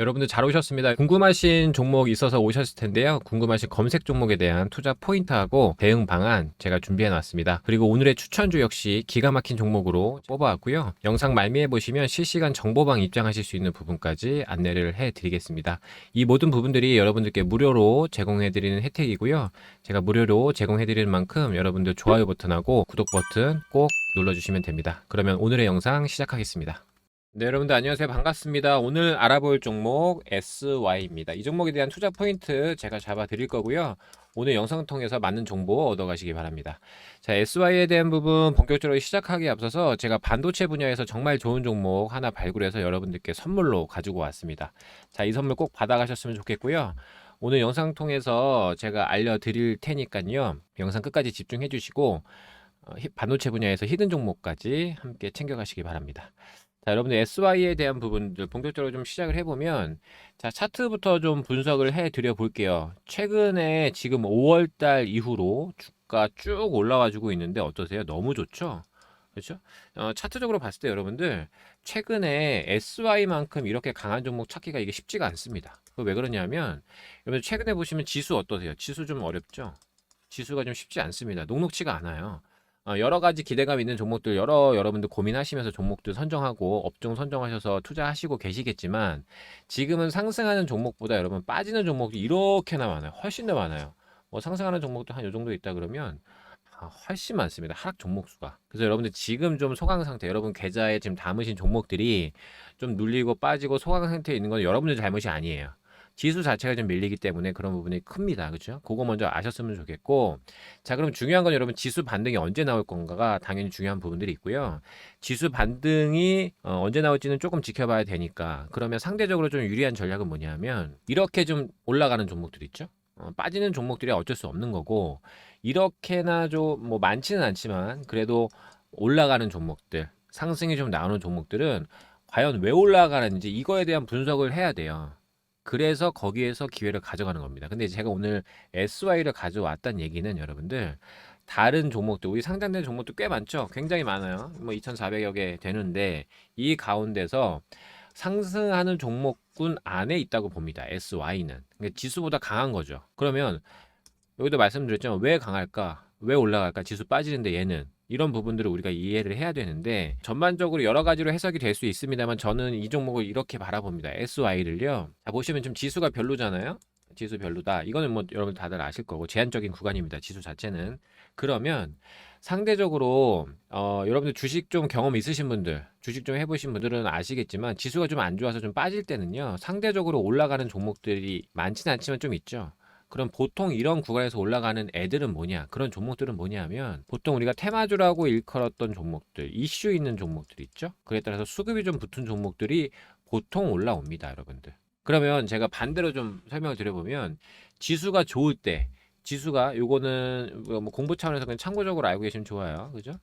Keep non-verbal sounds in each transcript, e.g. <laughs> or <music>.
여러분들 잘 오셨습니다. 궁금하신 종목 있어서 오셨을 텐데요. 궁금하신 검색 종목에 대한 투자 포인트하고 대응 방안 제가 준비해 놨습니다. 그리고 오늘의 추천주 역시 기가 막힌 종목으로 뽑아왔고요. 영상 말미에 보시면 실시간 정보방 입장하실 수 있는 부분까지 안내를 해 드리겠습니다. 이 모든 부분들이 여러분들께 무료로 제공해 드리는 혜택이고요. 제가 무료로 제공해 드리는 만큼 여러분들 좋아요 버튼하고 구독 버튼 꼭 눌러주시면 됩니다. 그러면 오늘의 영상 시작하겠습니다. 네, 여러분들 안녕하세요. 반갑습니다. 오늘 알아볼 종목 SY입니다. 이 종목에 대한 투자 포인트 제가 잡아 드릴 거고요. 오늘 영상 통해서 맞는 정보 얻어 가시기 바랍니다. 자, SY에 대한 부분 본격적으로 시작하기에 앞서서 제가 반도체 분야에서 정말 좋은 종목 하나 발굴해서 여러분들께 선물로 가지고 왔습니다. 자, 이 선물 꼭 받아 가셨으면 좋겠고요. 오늘 영상 통해서 제가 알려 드릴 테니까요. 영상 끝까지 집중해 주시고 어, 히- 반도체 분야에서 히든 종목까지 함께 챙겨 가시기 바랍니다. 자, 여러분들 SY에 대한 부분들 본격적으로 좀 시작을 해보면, 자, 차트부터 좀 분석을 해 드려 볼게요. 최근에 지금 5월달 이후로 주가 쭉 올라와주고 있는데 어떠세요? 너무 좋죠? 그렇죠? 어, 차트적으로 봤을 때 여러분들 최근에 SY만큼 이렇게 강한 종목 찾기가 이게 쉽지가 않습니다. 왜 그러냐면 여러분 최근에 보시면 지수 어떠세요? 지수 좀 어렵죠? 지수가 좀 쉽지 않습니다. 녹록치가 않아요. 어, 여러 가지 기대감 있는 종목들 여러 여러분들 고민하시면서 종목들 선정하고 업종 선정하셔서 투자하시고 계시겠지만 지금은 상승하는 종목보다 여러분 빠지는 종목이 이렇게나 많아요. 훨씬 더 많아요. 뭐 상승하는 종목도 한 요 정도 있다 그러면 아, 훨씬 많습니다. 하락 종목 수가. 그래서 여러분들 지금 좀 소강 상태, 여러분 계좌에 지금 담으신 종목들이 좀 눌리고 빠지고 소강 상태에 있는 건 여러분들 잘못이 아니에요. 지수 자체가 좀 밀리기 때문에 그런 부분이 큽니다. 그렇죠? 그거 먼저 아셨으면 좋겠고. 자, 그럼 중요한 건 여러분 지수 반등이 언제 나올 건가가 당연히 중요한 부분들이 있고요. 지수 반등이 어, 언제 나올지는 조금 지켜봐야 되니까. 그러면 상대적으로 좀 유리한 전략은 뭐냐면 이렇게 좀 올라가는 종목들 있죠? 어, 빠지는 종목들이 어쩔 수 없는 거고 이렇게나 좀 뭐 많지는 않지만 그래도 올라가는 종목들, 상승이 좀 나오는 종목들은 과연 왜 올라가는지 이거에 대한 분석을 해야 돼요. 그래서 거기에서 기회를 가져가는 겁니다. 근데 제가 오늘 SY를 가져왔다는 얘기는 여러분들 다른 종목들, 우리 상장된 종목도 꽤 많죠? 굉장히 많아요. 뭐 2,400여 개 되는데 이 가운데서 상승하는 종목군 안에 있다고 봅니다. SY는. 그러니까 지수보다 강한 거죠. 그러면 여기도 말씀드렸죠. 왜 강할까? 왜 올라갈까? 지수 빠지는데 얘는 이런 부분들을 우리가 이해를 해야 되는데 전반적으로 여러 가지로 해석이 될 수 있습니다만 저는 이 종목을 이렇게 바라봅니다. SY를요. 자 보시면 좀 지수가 별로잖아요. 지수 별로다. 이거는 뭐 여러분 다들 아실 거고 제한적인 구간입니다. 지수 자체는. 그러면 상대적으로 어, 여러분들 주식 좀 경험 있으신 분들, 주식 좀 해보신 분들은 아시겠지만 지수가 좀 안 좋아서 좀 빠질 때는요. 상대적으로 올라가는 종목들이 많지는 않지만 좀 있죠. 그럼 보통 이런 구간에서 올라가는 애들은 뭐냐? 그런 종목들은 뭐냐면 보통 우리가 테마주라고 일컬었던 종목들, 이슈 있는 종목들 있죠? 그에 따라서 수급이 좀 붙은 종목들이 보통 올라옵니다, 여러분들. 그러면 제가 반대로 좀 설명을 드려보면 지수가 좋을 때 지수가 요거는 뭐 공부 차원에서 그냥 참고적으로 알고 계시면 좋아요. 그죠?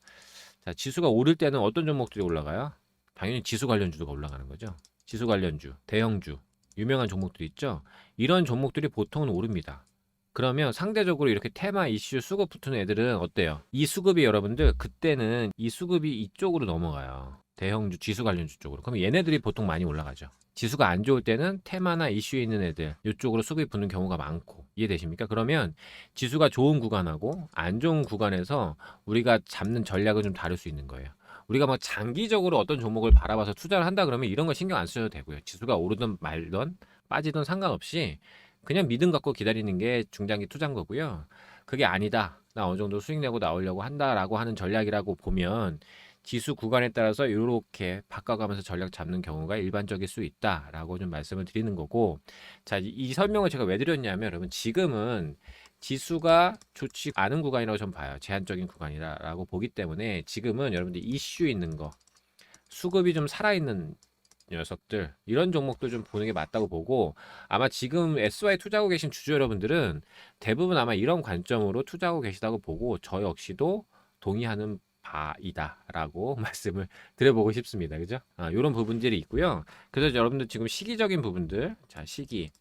자, 지수가 오를 때는 어떤 종목들이 올라가요? 당연히 지수 관련주가 올라가는 거죠. 지수 관련주, 대형주, 유명한 종목들 있죠. 이런 종목들이 보통은 오릅니다. 그러면 상대적으로 이렇게 테마 이슈 수급 붙은 애들은 어때요? 이 수급이 여러분들 그때는 이 수급이 이쪽으로 넘어가요. 대형주 지수 관련주 쪽으로. 그럼 얘네들이 보통 많이 올라가죠. 지수가 안 좋을 때는 테마나 이슈에 있는 애들 이쪽으로 수급이 붙는 경우가 많고 이해되십니까? 그러면 지수가 좋은 구간하고 안 좋은 구간에서 우리가 잡는 전략은 좀 다를 수 있는 거예요. 우리가 막 장기적으로 어떤 종목을 바라봐서 투자를 한다 그러면 이런 거 신경 안 써도 되고요. 지수가 오르든 말든 빠지든 상관없이 그냥 믿음 갖고 기다리는 게 중장기 투자인 거고요. 그게 아니다. 나 어느 정도 수익 내고 나오려고 한다라고 하는 전략이라고 보면 지수 구간에 따라서 이렇게 바꿔가면서 전략 잡는 경우가 일반적일 수 있다라고 좀 말씀을 드리는 거고 자, 이, 이 설명을 제가 왜 드렸냐면 여러분 지금은 지수가 좋지 않은 구간이라고 좀 봐요. 제한적인 구간이라고 보기 때문에 지금은 여러분들 이슈 있는 거 수급이 좀 살아있는 녀석들 이런 종목들 좀 보는 게 맞다고 보고 아마 지금 SY 투자하고 계신 주주 여러분들은 대부분 아마 이런 관점으로 투자하고 계시다고 보고 저 역시도 동의하는 바이다라고 <laughs> 말씀을 드려보고 싶습니다. 그죠? 아, 이런 부분들이 있고요. 그래서 여러분들 지금 시기적인 부분들, 자 시기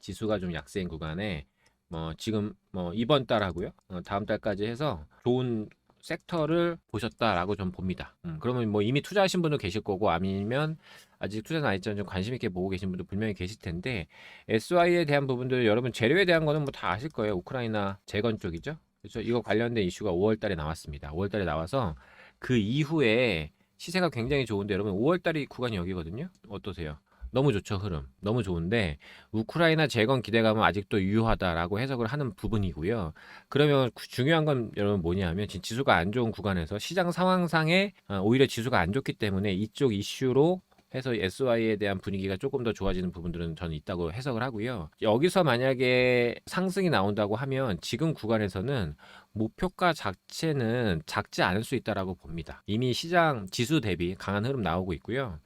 지수가 좀 약세인 구간에 뭐 지금 뭐 이번 달 하고요, 어, 다음 달까지 해서 좋은 섹터를 보셨다라고 좀 봅니다. 음, 그러면 뭐 이미 투자하신 분도 계실 거고 아니면 아직 투자 나이점 좀 관심 있게 보고 계신 분도 분명히 계실 텐데 SY에 대한 부분들 여러분 재료에 대한 거는 뭐 다 아실 거예요. 우크라이나 재건 쪽이죠. 그렇죠. 이거 관련된 이슈가 5월 달에 나왔습니다. 5월 달에 나와서 그 이후에 시세가 굉장히 좋은데 여러분 5월 달이 구간이 여기거든요. 어떠세요? 너무 좋죠 흐름 너무 좋은데 우크라이나 재건 기대감은 아직도 유효하다라고 해석을 하는 부분이고요 그러면 구- 중요한 건 여러분 뭐냐면 지금 지수가 안 좋은 구간에서 시장 상황상에 어, 오히려 지수가 안 좋기 때문에 이쪽 이슈로 해서 SY에 대한 분위기가 조금 더 좋아지는 부분들은 저는 있다고 해석을 하고요. 여기서 만약에 상승이 나온다고 하면 지금 구간에서는 목표가 자체는 작지 않을 수 있다라고 봅니다. 이미 시장 지수 대비 강한 흐름 나오고 있고요.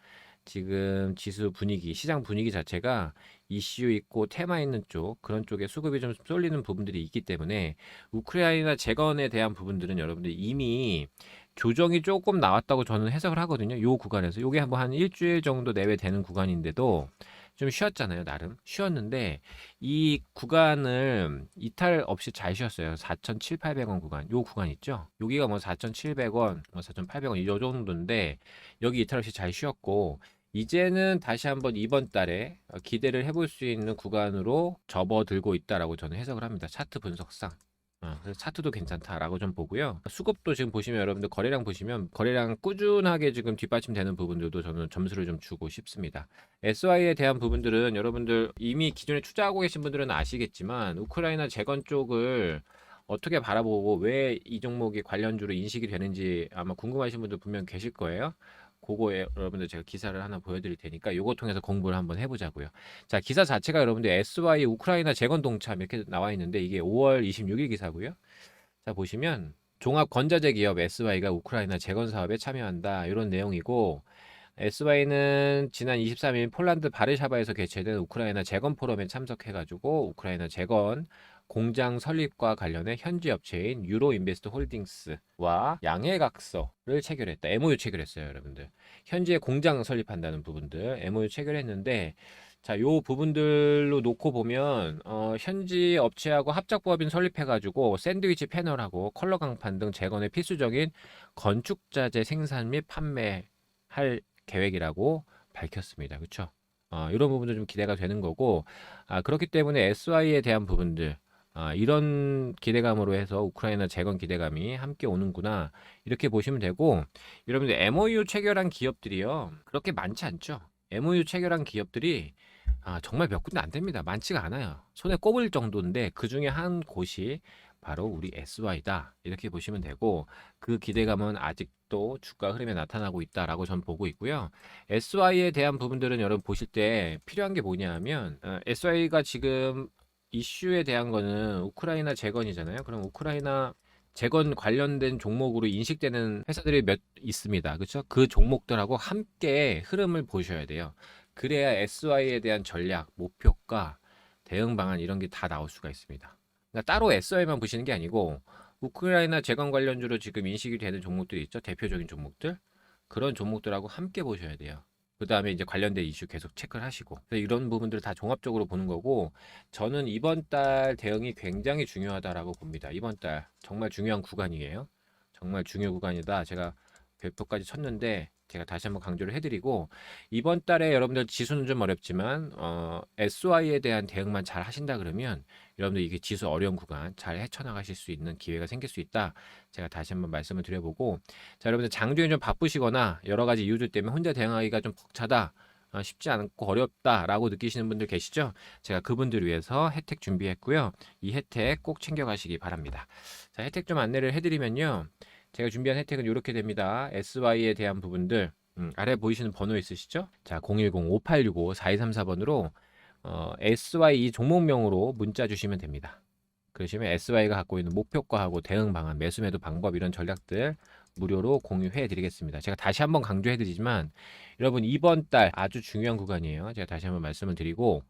지금 지수 분위기, 시장 분위기 자체가 이슈 있고 테마 있는 쪽 그런 쪽에 수급이 좀 쏠리는 부분들이 있기 때문에 우크라이나 재건에 대한 부분들은 여러분들 이미 조정이 조금 나왔다고 저는 해석을 하거든요. 요 구간에서 요게 한번 한 일주일 정도 내외 되는 구간인데도 좀 쉬었잖아요, 나름. 쉬었는데 이 구간을 이탈 없이 잘 쉬었어요. 4,700원 구간. 요 구간 있죠? 여기가 뭐 4,700원, 뭐 4,800원 이 정도인데 여기 이탈 없이 잘 쉬었고 이제는 다시 한번 이번 달에 어, 기대를 해볼 수 있는 구간으로 접어들고 있다라고 저는 해석을 합니다. 차트 분석상. 어, 그래서 차트도 괜찮다라고 좀 보고요. 수급도 지금 보시면 여러분들 거래량 보시면 거래량 꾸준하게 지금 뒷받침되는 부분들도 저는 점수를 좀 주고 싶습니다. SY에 대한 부분들은 여러분들 이미 기존에 투자하고 계신 분들은 아시겠지만 우크라이나 재건 쪽을 어떻게 바라보고 왜 이 종목이 관련주로 인식이 되는지 아마 궁금하신 분들 분명 계실 거예요. 그거에 여러분들 제가 기사를 하나 보여드릴 테니까 요거 통해서 공부를 한번 해보자고요. 자 기사 자체가 여러분들 SY 우크라이나 재건 동참 이렇게 나와 있는데 이게 5월 26일 기사고요. 자 보시면 종합 건자재 기업 SY가 우크라이나 재건 사업에 참여한다 이런 내용이고 SY는 지난 23일 폴란드 바르샤바에서 개최된 우크라이나 재건 포럼에 참석해가지고 우크라이나 재건 공장 설립과 관련해 현지 업체인 유로 인베스트 홀딩스와 양해각서를 체결했다. MOU 체결했어요, 여러분들. 현지에 공장 설립한다는 부분들 MOU 체결했는데 자, 요 부분들로 놓고 보면 어, 현지 업체하고 합작법인 설립해가지고 샌드위치 패널하고 컬러 강판 등 재건에 필수적인 건축자재 생산 및 판매할 계획이라고 밝혔습니다. 그렇죠? 어, 이런 부분도 좀 기대가 되는 거고 아, 그렇기 때문에 SY에 대한 부분들 아, 이런 기대감으로 해서 우크라이나 재건 기대감이 함께 오는구나 이렇게 보시면 되고 여러분들 MOU 체결한 기업들이요 그렇게 많지 않죠. MOU 체결한 기업들이 아, 정말 몇 군데 안 됩니다. 많지가 않아요. 손에 꼽을 정도인데 그 중에 한 곳이 바로 우리 SY다 이렇게 보시면 되고 그 기대감은 아직도 주가 흐름에 나타나고 있다라고 전 보고 있고요. SY에 대한 부분들은 여러분 보실 때 필요한 게 뭐냐면 어, SY가 지금 이슈에 대한 거는 우크라이나 재건이잖아요. 그럼 우크라이나 재건 관련된 종목으로 인식되는 회사들이 몇 있습니다. 그렇죠? 그 종목들하고 함께 흐름을 보셔야 돼요. 그래야 SY에 대한 전략, 목표가 대응 방안 이런 게 다 나올 수가 있습니다. 그러니까 따로 SY만 보시는 게 아니고 우크라이나 재건 관련주로 지금 인식이 되는 종목들이 있죠. 대표적인 종목들. 그런 종목들하고 함께 보셔야 돼요. 그 다음에 이제 관련된 이슈 계속 체크를 하시고 이런 부분들을 다 종합적으로 보는 거고 저는 이번 달 대응이 굉장히 중요하다라고 봅니다. 이번 달 정말 중요한 구간이에요. 정말 중요 구간이다. 제가 별표까지 쳤는데 제가 다시 한번 강조를 해드리고 이번 달에 여러분들 지수는 좀 어렵지만 어, SY에 대한 대응만 잘 하신다 그러면 여러분들 이게 지수 어려운 구간 잘 헤쳐나가실 수 있는 기회가 생길 수 있다. 제가 다시 한번 말씀을 드려보고 자 여러분들 장중에 좀 바쁘시거나 여러 가지 이유들 때문에 혼자 대응하기가 좀 벅차다. 어, 쉽지 않고 어렵다라고 느끼시는 분들 계시죠? 제가 그분들을 위해서 혜택 준비했고요. 이 혜택 꼭 챙겨가시기 바랍니다. 자, 혜택 좀 안내를 해드리면요. 제가 준비한 혜택은 이렇게 됩니다. SY에 대한 부분들 음, 아래 보이시는 번호 있으시죠? 자, 010-5865-4234번으로 어, SY 이 종목명으로 문자 주시면 됩니다. 그러시면 SY가 갖고 있는 목표가하고 대응 방안, 매수 매도 방법 이런 전략들 무료로 공유해 드리겠습니다. 제가 다시 한번 강조해 드리지만 여러분 이번 달 아주 중요한 구간이에요. 제가 다시 한번 말씀을 드리고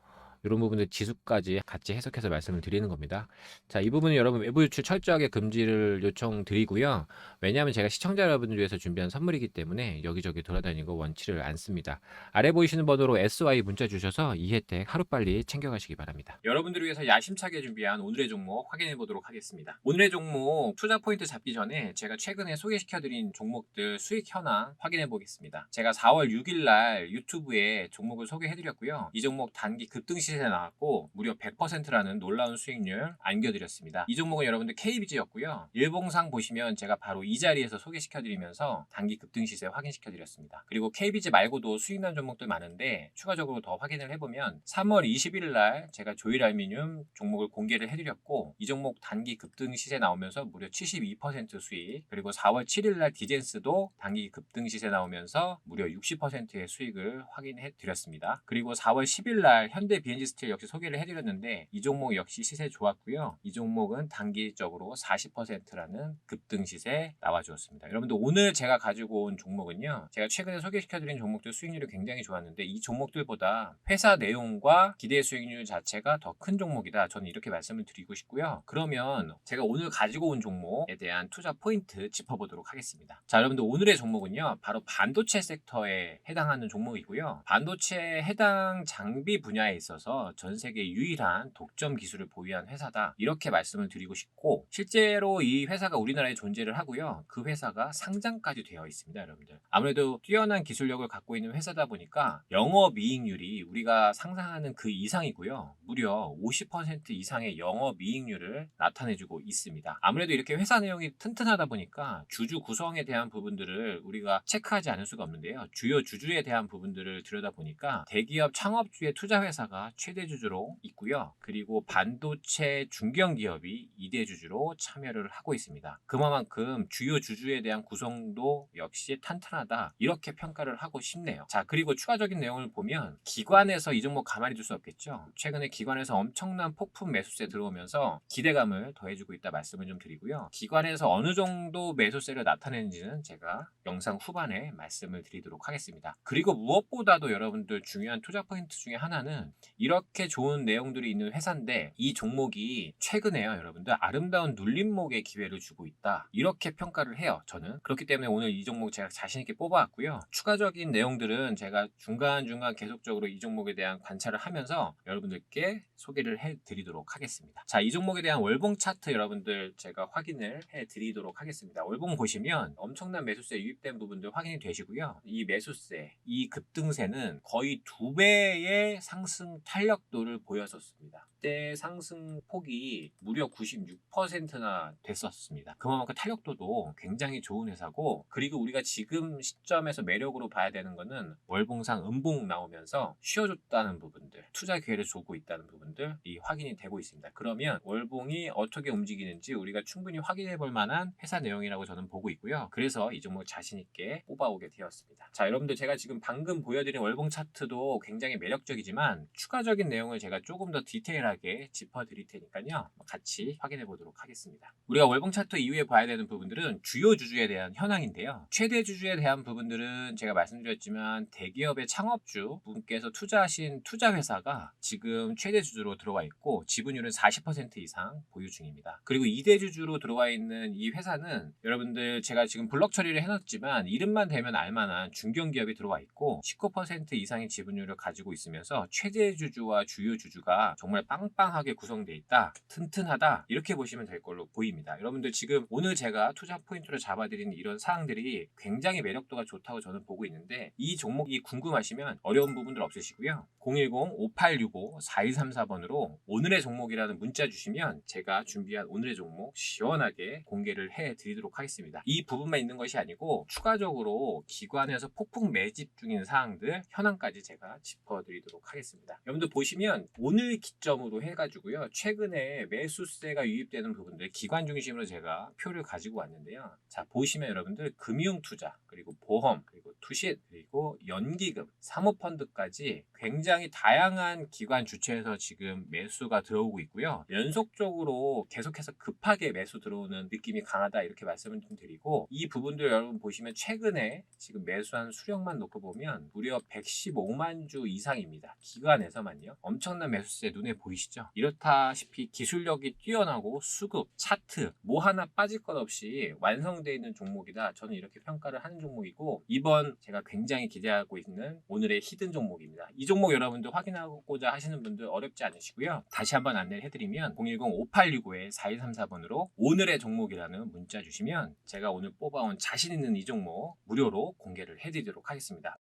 이런 부분들 지수까지 같이 해석해서 말씀을 드리는 겁니다. 자, 이 부분은 여러분 외부 유출 철저하게 금지를 요청드리고요. 왜냐하면 제가 시청자 여러분들 위해서 준비한 선물이기 때문에 여기저기 돌아다니고 원치를 않습니다. 아래 보이시는 번호로 SY 문자 주셔서 이 혜택 하루빨리 챙겨가시기 바랍니다. 여러분들을 위해서 야심차게 준비한 오늘의 종목 확인해 보도록 하겠습니다. 오늘의 종목 투자 포인트 잡기 전에 제가 최근에 소개시켜드린 종목들 수익 현황 확인해 보겠습니다. 제가 4월 6일 날 유튜브에 종목을 소개해드렸고요. 이 종목 단기 급등 시 세에 나왔고 무려 100%라는 놀라운 수익률 안겨드렸습니다. 이 종목은 여러분들 KBG였고요. 일봉상 보시면 제가 바로 이 자리에서 소개시켜드리면서 단기 급등 시세 확인시켜드렸습니다. 그리고 KBG 말고도 수익 난 종목들 많은데 추가적으로 더 확인을 해보면 3월 21일 날 제가 조일 알미늄 종목을 공개를 해드렸고 이 종목 단기 급등 시세 나오면서 무려 72% 수익 그리고 4월 7일 날 디젠스도 단기 급등 시세 나오면서 무려 60%의 수익을 확인해 드렸습니다. 그리고 4월 10일 날 현대 비엔지 스틸 역시 소개를 해드렸는데 이 종목 역시 시세 좋았고요. 이 종목은 단기적으로 40%라는 급등 시세 나와주었습니다. 여러분들 오늘 제가 가지고 온 종목은요. 제가 최근에 소개시켜드린 종목들 수익률이 굉장히 좋았는데 이 종목들보다 회사 내용과 기대 수익률 자체가 더 큰 종목이다. 저는 이렇게 말씀을 드리고 싶고요. 그러면 제가 오늘 가지고 온 종목에 대한 투자 포인트 짚어보도록 하겠습니다. 자, 여러분들 오늘의 종목은요. 바로 반도체 섹터에 해당하는 종목이고요. 반도체 해당 장비 분야에 있어서 전 세계 유일한 독점 기술을 보유한 회사다. 이렇게 말씀을 드리고 싶고 실제로 이 회사가 우리나라에 존재를 하고요. 그 회사가 상장까지 되어 있습니다, 여러분들. 아무래도 뛰어난 기술력을 갖고 있는 회사다 보니까 영업 이익률이 우리가 상상하는 그 이상이고요. 무려 50% 이상의 영업 이익률을 나타내주고 있습니다. 아무래도 이렇게 회사 내용이 튼튼하다 보니까 주주 구성에 대한 부분들을 우리가 체크하지 않을 수가 없는데요. 주요 주주에 대한 부분들을 들여다보니까 대기업 창업주의 투자 회사가 최대 주주로 있고요. 그리고 반도체 중견 기업이 2대 주주로 참여를 하고 있습니다. 그만큼 주요 주주에 대한 구성도 역시 탄탄하다. 이렇게 평가를 하고 싶네요. 자, 그리고 추가적인 내용을 보면 기관에서 이 종목 가만히 둘 수 없겠죠. 최근에 기관에서 엄청난 폭풍 매수세 들어오면서 기대감을 더해주고 있다 말씀을 좀 드리고요. 기관에서 어느 정도 매수세를 나타내는지는 제가 영상 후반에 말씀을 드리도록 하겠습니다. 그리고 무엇보다도 여러분들 중요한 투자 포인트 중에 하나는 이 렇게 좋은 내용들이 있는 회사인데 이 종목이 최근에요, 여러분들 아름다운 눌림목의 기회를 주고 있다. 이렇게 평가를 해요, 저는. 그렇기 때문에 오늘 이 종목 제가 자신있게 뽑아왔고요. 추가적인 내용들은 제가 중간중간 계속적으로 이 종목에 대한 관찰을 하면서 여러분들께 소개를 해드리도록 하겠습니다. 자, 이 종목에 대한 월봉 차트 여러분들 제가 확인을 해드리도록 하겠습니다. 월봉 보시면 엄청난 매수세 유입된 부분들 확인이 되시고요. 이 매수세, 이 급등세는 거의 두 배의 상승 탄력도를 보였었습니다. 그때 상승 폭이 무려 96%나 됐었습니다. 그만큼 탄력도도 굉장히 좋은 회사고 그리고 우리가 지금 시점에서 매력으로 봐야 되는 거는 월봉상 음봉 나오면서 쉬어줬다는 부분들 투자 기회를 주고 있다는 부분들 이 확인이 되고 있습니다. 그러면 월봉이 어떻게 움직이는지 우리가 충분히 확인해 볼 만한 회사 내용이라고 저는 보고 있고요. 그래서 이 종목 자신 있게 뽑아오게 되었습니다. 자, 여러분들 제가 지금 방금 보여드린 월봉 차트도 굉장히 매력적이지만 추가적인 내용을 제가 조금 더 디테일하게 짚어드릴 테니까요. 같이 확인해 보도록 하겠습니다. 우리가 월봉 차트 이후에 봐야 되는 부분들은 주요 주주에 대한 현황인데요. 최대 주주에 대한 부분들은 제가 말씀드렸지만 대기업의 창업주 분께서 투자하신 투자 회사가 지금 최대 주주로 들어와 있고 지분율은 40% 이상 보유 중입니다. 그리고 2대 주주로 들어와 있는 이 회사는 여러분들 제가 지금 블럭 처리를 해놨지만 이름만 대면 알만한 중견기업이 들어와 있고 19% 이상의 지분율을 가지고 있으면서 최대 주주와 주요 주주가 정말 빵 빵하게 구성되어 있다. 튼튼하다. 이렇게 보시면 될 걸로 보입니다. 여러분들 지금 오늘 제가 투자 포인트를 잡아드리는 이런 사항들이 굉장히 매력도가 좋다고 저는 보고 있는데 이 종목이 궁금하시면 어려운 부분들 없으시고요. 010-5865-4134번으로 오늘의 종목이라는 문자 주시면 제가 준비한 오늘의 종목 시원하게 공개를 해 드리도록 하겠습니다. 이 부분만 있는 것이 아니고 추가적으로 기관에서 폭풍 매집 중인 사항들 현황까지 제가 짚어드리도록 하겠습니다. 여러분들 보시면 오늘 기점으로 해가지고요. 최근에 매수세가 유입되는 부분들 기관 중심으로 제가 표를 가지고 왔는데요. 자 보시면 여러분들 금융투자 그리고 보험 그리고 투신 그리고 연기금 사모펀드까지 굉장히 다양한 기관 주체에서 지금 매수가 들어오고 있고요. 연속적으로 계속해서 급하게 매수 들어오는 느낌이 강하다 이렇게 말씀을 좀 드리고 이 부분들 여러분 보시면 최근에 지금 매수한 수령만 놓고 보면 무려 115만 주 이상입니다. 기관에서만요. 엄청난 매수세 눈에 보이시죠? 이렇다시피 기술력이 뛰어나고 수급, 차트 뭐 하나 빠질 것 없이 완성되어 있는 종목이다. 저는 이렇게 평가를 하는 종목이고 이번 제가 굉장히 기대하고 있는 오늘의 히든 종목입니다. 이 종목 여러분들 확인하고자 하시는 분들 어렵지 않으시고요. 다시 한번 안내를 해드리면 010-5865-4134번으로 오늘의 종목이라는 문자 주시면 제가 오늘 뽑아온 자신 있는 이 종목 무료로 공개를 해드리도록 하겠습니다.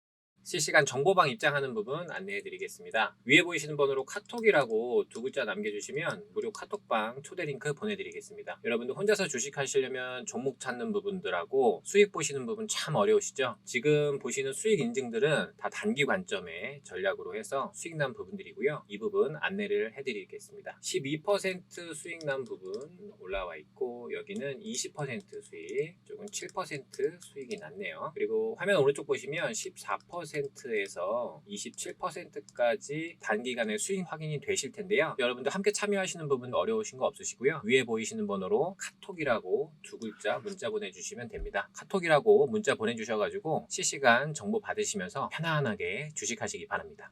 실시간 정보방 입장하는 부분 안내해 드리겠습니다. 위에 보이시는 번호로 카톡이라고 두 글자 남겨주시면 무료 카톡방 초대 링크 보내드리겠습니다. 여러분들 혼자서 주식 하시려면 종목 찾는 부분들하고 수익 보시는 부분 참 어려우시죠? 지금 보시는 수익 인증들은 다 단기 관점의 전략으로 해서 수익 난 부분들이고요. 이 부분 안내를 해드리겠습니다. 12% 수익 난 부분 올라와 있고 여기는 20% 수익, 쪽은 7% 수익이 났네요. 그리고 화면 오른쪽 보시면 14% 에서 27%까지 단기간에 수익 확인이 되실 텐데요. 여러분들 함께 참여하시는 부분 어려우신 거 없으시고요. 위에 보이시는 번호로 카톡이라고 두 글자 문자 보내주시면 됩니다. 카톡이라고 문자 보내주셔가지고 실시간 정보 받으시면서 편안하게 주식하시기 바랍니다.